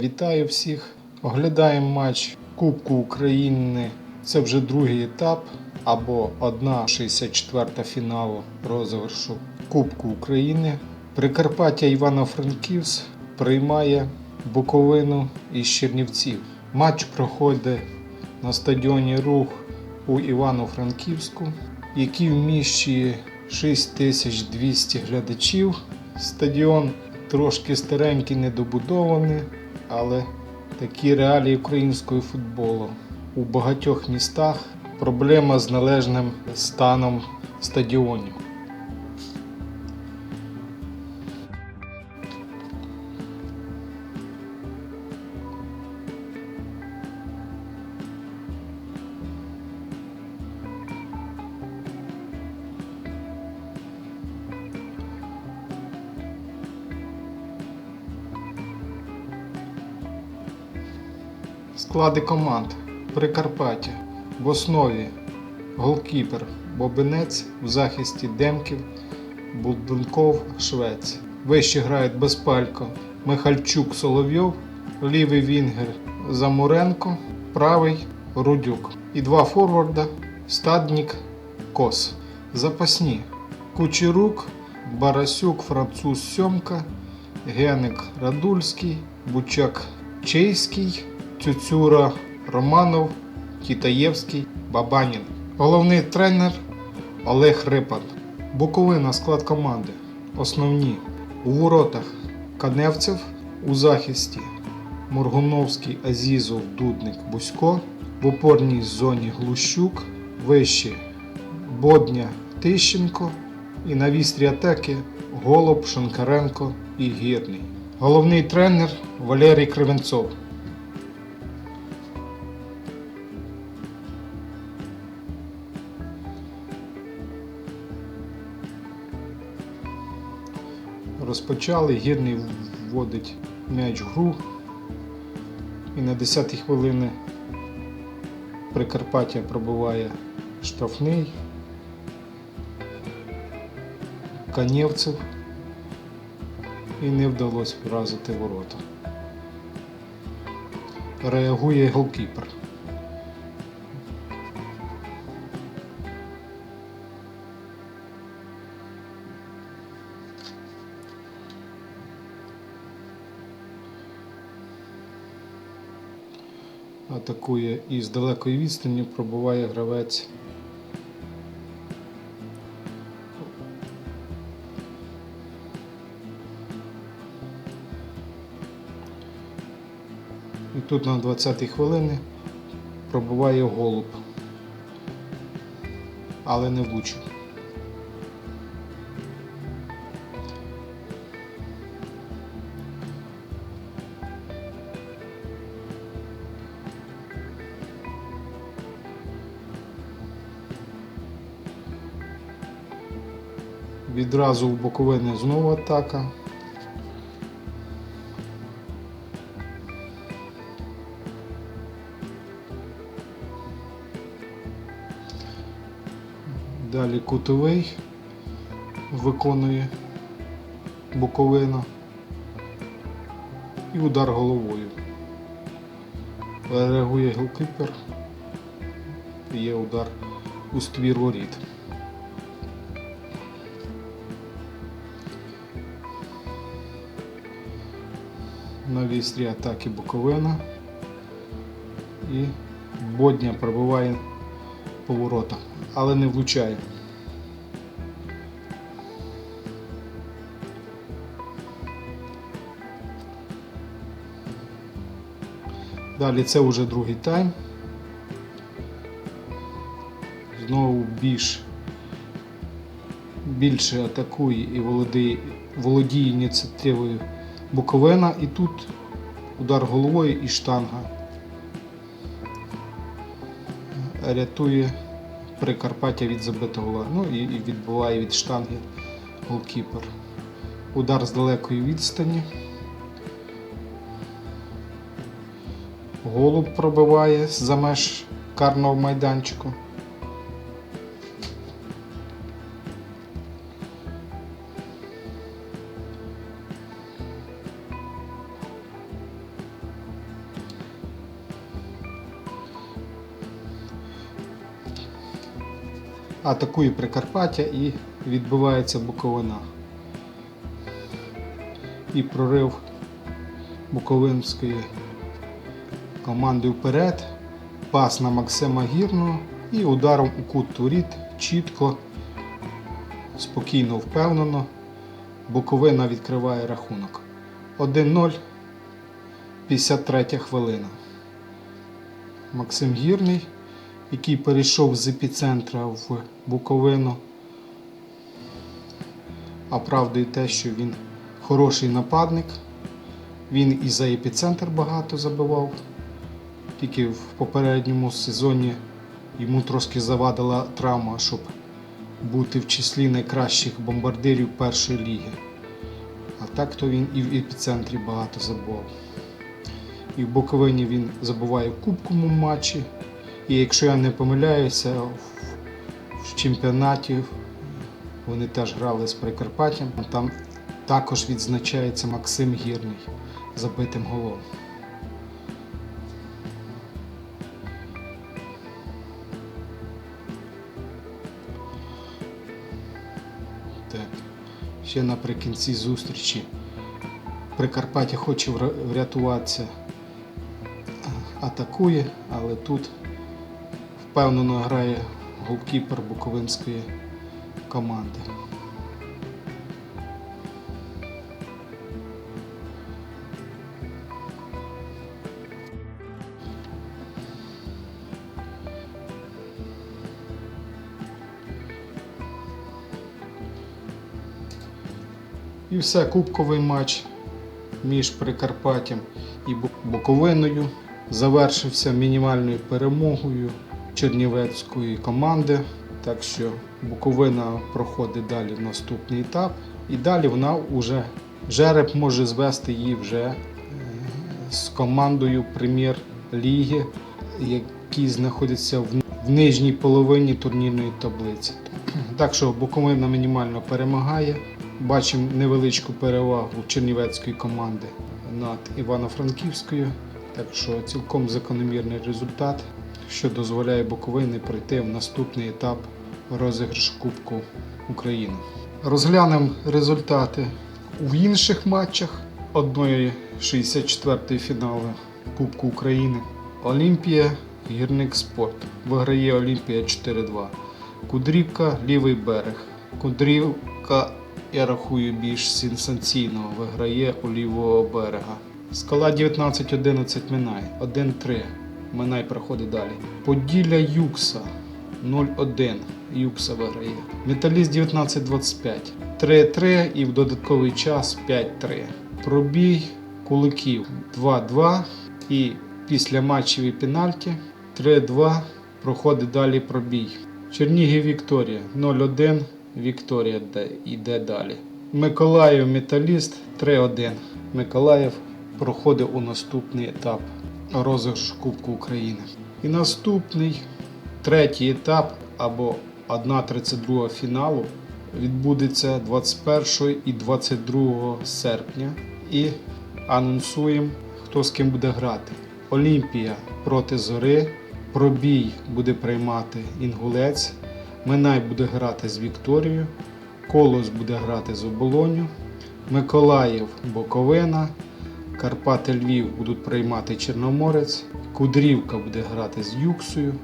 Вітаю всіх. Оглядаємо матч Кубку України. Це вже другий етап або 1-64 фіналу розіграшу Кубку України. Прикарпаття Івано-Франківськ приймає Буковину із Чернівців. Матч проходить на стадіоні Рух у Івано-Франківську, який вміщує 6200 глядачів. Стадіон трошки старенький, недобудований, але такі реалії українського футболу. У багатьох містах проблема з належним станом стадіонів. Склади команд Прикарпаття в основі голкіпер Бобинець в захисті Демків, Будбунков, Швець. Вище грають Безпалько, Михальчук, Соловйов, лівий Вінгер Замуренко, правий Рудюк. І два форварда Стаднік, Кос. Запасні Кучерук, Барасюк, Француз Сьомка, Геник Радульський, Бучак Чейський, Цюцюра Романов, Тітаєвський, Бабанін. Головний тренер Олег Рипан. Буковина склад команди. Основні. У воротах Каневцев, у захисті Моргуновський, Азізов, Дудник, Бусько, в опорній зоні Глущук, вище Бодня, Тищенко і на вістрі атаки Голуб, Шенкаренко і Гірний. Головний тренер Валерій Кривенцов. Розпочали, гірний вводить м'яч в гру. І на 10-й хвилини Прикарпаття пробиває штрафний. Канєвцев і не вдалося вразити ворота. Реагує голкіпер. Атакує і з далекої відстані пробуває гравець. І тут на 20-й хвилині пробуває голуб, але не влучив. Відразу у Буковини знову атака. Далі кутовий виконує Буковина і удар головою. Реагує голкіпер. Є удар у ствір воріт. На вістрі атаки Буковина і Бодня пробиває поворота, але не влучає. Далі це вже другий тайм. Знову більш, більше атакує і володіє, володіє ініціативою Буковина. І тут удар головою і штанга рятує Прикарпаття від забитого гола. Ну і, відбиває від штанги голкіпер. Удар з далекої відстані. Голуб пробиває за меж карного майданчику. Атакує Прикарпаття і відбивається Буковина. І прорив Буковинської команди вперед. Пас на Максима Гірного і ударом у кут воріт чітко, спокійно, впевнено. Буковина відкриває рахунок. 1-0, 53 хвилина. Максим Гірний, який перейшов з епіцентра в Буковину. А правда і те, що він хороший нападник. Він і за епіцентр багато забивав. Тільки в попередньому сезоні йому трошки завадила травма, щоб бути в числі найкращих бомбардирів першої ліги. А так то він і в епіцентрі багато забував. І в Буковині він забуває в кубковому матчі. І якщо я не помиляюся, в, чемпіонаті вони теж грали з Прикарпаттям. Там також відзначається Максим Гірний забитим голом. Ще наприкінці зустрічі Прикарпаття хоче врятуватися, атакує, але тут впевнено грає голкіпер Буковинської команди. І все, кубковий матч між Прикарпаттям і Бу- Буковиною завершився мінімальною перемогою чернівецької команди. Так що Буковина проходить далі в наступний етап. І далі вона вже жереб може звести її вже е, з командою прем'єр-ліги, які знаходяться в нижній половині турнірної таблиці. Так що Буковина мінімально перемагає. Бачимо невеличку перевагу Чернівецької команди над Івано-Франківською. Так що цілком закономірний результат, що дозволяє Буковині пройти в наступний етап розіграшу Кубку України. Розглянемо результати в інших матчах одної 64-ї фіналу Кубку України. Олімпія, гірник спорт. Виграє Олімпія 4-2. Кудрівка, лівий берег. Кудрівка, я рахую, більш сенсаційно виграє у лівого берега. Скала 19-11 Минай. 1-3. Минай проходить далі. Поділля Юкса 0-1. Юкса виграє. Металіст 19-25. 3-3 і в додатковий час 5-3. Пробій куликів 2-2. І після матчів і пенальті 3-2 проходить далі пробій. Чернігів Вікторія 0-1. Вікторія йде далі. Миколаїв Металіст 3-1. Миколаїв проходить у наступний етап розіграшу Кубку України. І наступний третій етап або 1-32 фіналу відбудеться 21 і 22 серпня. І анонсуємо, хто з ким буде грати. Олімпія проти Зори, Пробій буде приймати Інгулець, Минай буде грати з Вікторією, Колос буде грати з Оболоню, Миколаїв Боковина, Карпати Львів будуть приймати Чорноморець, Кудрівка буде грати з Юксою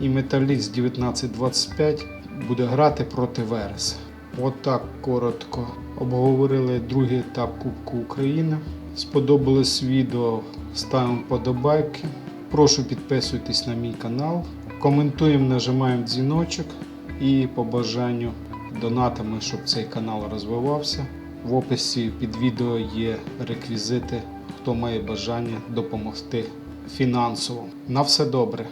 і Металіст 1925 буде грати проти Вереса. Отак коротко обговорили другий етап Кубку України. Сподобалось відео, ставимо вподобайки. Прошу підписуйтесь на мій канал. Коментуємо, нажимаємо дзвіночок і по бажанню донатами, щоб цей канал розвивався. В описі під відео є реквізити, хто має бажання допомогти фінансово. На все добре!